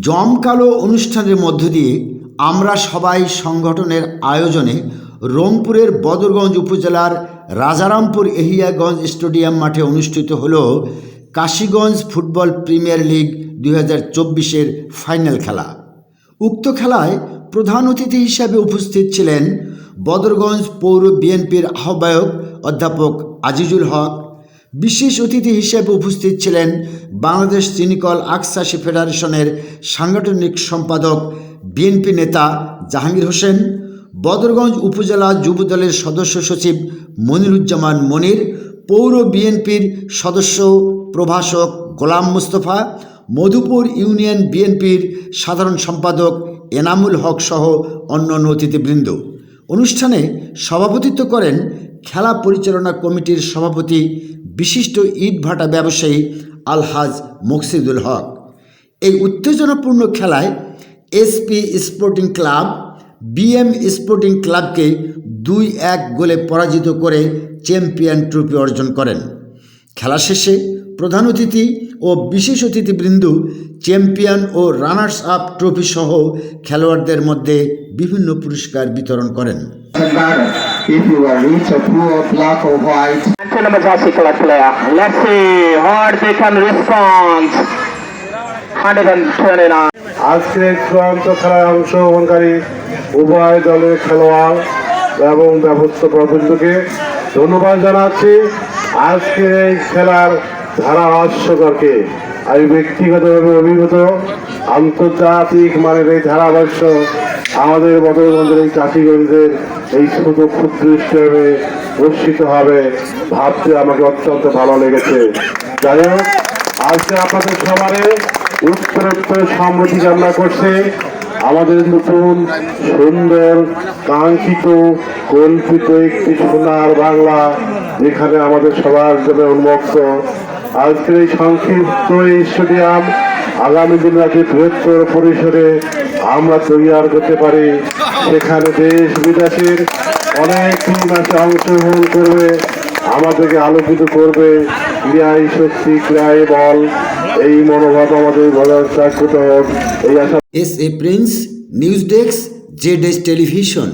জমকালো অনুষ্ঠানের মধ্য দিয়ে আমরা সবাই সংগঠনের আয়োজনে রংপুরের বদরগঞ্জ উপজেলার রাজারামপুর এহিয়াগঞ্জ স্টেডিয়াম মাঠে অনুষ্ঠিত হল কাশীগঞ্জ ফুটবল প্রিমিয়ার লিগ দুই হাজার ফাইনাল খেলা। উক্ত খেলায় প্রধান অতিথি হিসাবে উপস্থিত ছিলেন বদরগঞ্জ পৌর বিএনপির আহ্বায়ক অধ্যাপক আজিজুল হক বিশেষ অতিথি হিসেবে উপস্থিত ছিলেন বাংলাদেশ চিনিকল আকসাসি ফেডারেশনের সাংগঠনিক সম্পাদক বিএনপি নেতা জাহাঙ্গীর হোসেন, বদরগঞ্জ উপজেলা যুবদলের সদস্য সচিব মনিরুজ্জামান মনির, পৌর বিএনপির সদস্য প্রভাষক গোলাম মুস্তফা, মধুপুর ইউনিয়ন বিএনপির সাধারণ সম্পাদক এনামুল হক সহ অন্যান্য অতিথিবৃন্দ। অনুষ্ঠানে সভাপতিত্ব করেন খেলা পরিচালনা কমিটির সভাপতি, বিশিষ্ট ইটভাটা ব্যবসায়ী আলহাজ মকসিদুল হক। এই উত্তেজনাপূর্ণ খেলায় SP sporting club BM sporting ক্লাবকে দুই এক গোলে পরাজিত করে চ্যাম্পিয়ন ট্রফি অর্জন করেন। খেলা শেষে প্রধান অতিথি ও বিশেষ অতিথিবৃন্দ চ্যাম্পিয়ন ও রানার্স আপ ট্রফি সহ খেলোয়াড়দের মধ্যে বিভিন্ন পুরস্কার বিতরণ করেন if you are rich or poor, black or white. number jersey color player. Let's see what they can respond. 129. আজকে চূড়ান্ত খেলায় অংশগ্রহণকারী উভয় দলের খেলোয়াড় এবং ব্যবস্থাপকবৃন্দকে ধন্যবাদ জানাচ্ছি আজকের এই খেলার ধারা হাস্যকরকে আমি ব্যক্তিগতভাবে অভিভূত, আন্তর্জাতিক মানের এই ধারাভাষ্য আমাদের বদলগঞ্জের এই চাষিগঞ্জের এই ছোট ক্ষুদ্র হিসেবে বর্ষিত হবে, ভাবতে আমাকে অত্যন্ত ভালো লেগেছে। যাই হোক, আজকে আপনাদের সবারে উত্তরোত্তর সমৃদ্ধি কামনা করছে। আমাদের নতুন সুন্দর, কাঙ্ক্ষিত, কল্পিত একটি সোনার বাংলা যেখানে আমাদের সবার জন্য উন্মুক্ত। আজকের এই সংক্ষিপ্ত এই স্টেডিয়াম আগামী দিন রাতে বৃহত্তর পরিসরে আমরা তৈরি করতে পারি। সেখানে দেশ বিদেশের অনেক টিম আছে, অংশগ্রহণ করবে, আমাদেরকে আলোকিত করবে। ক্রিয়াই শক্তি ক্রিয়াই বল, এই মনোভাব আমাদের বলার চাকরিত হোক এই আশা S A Prince, news desk, Z television.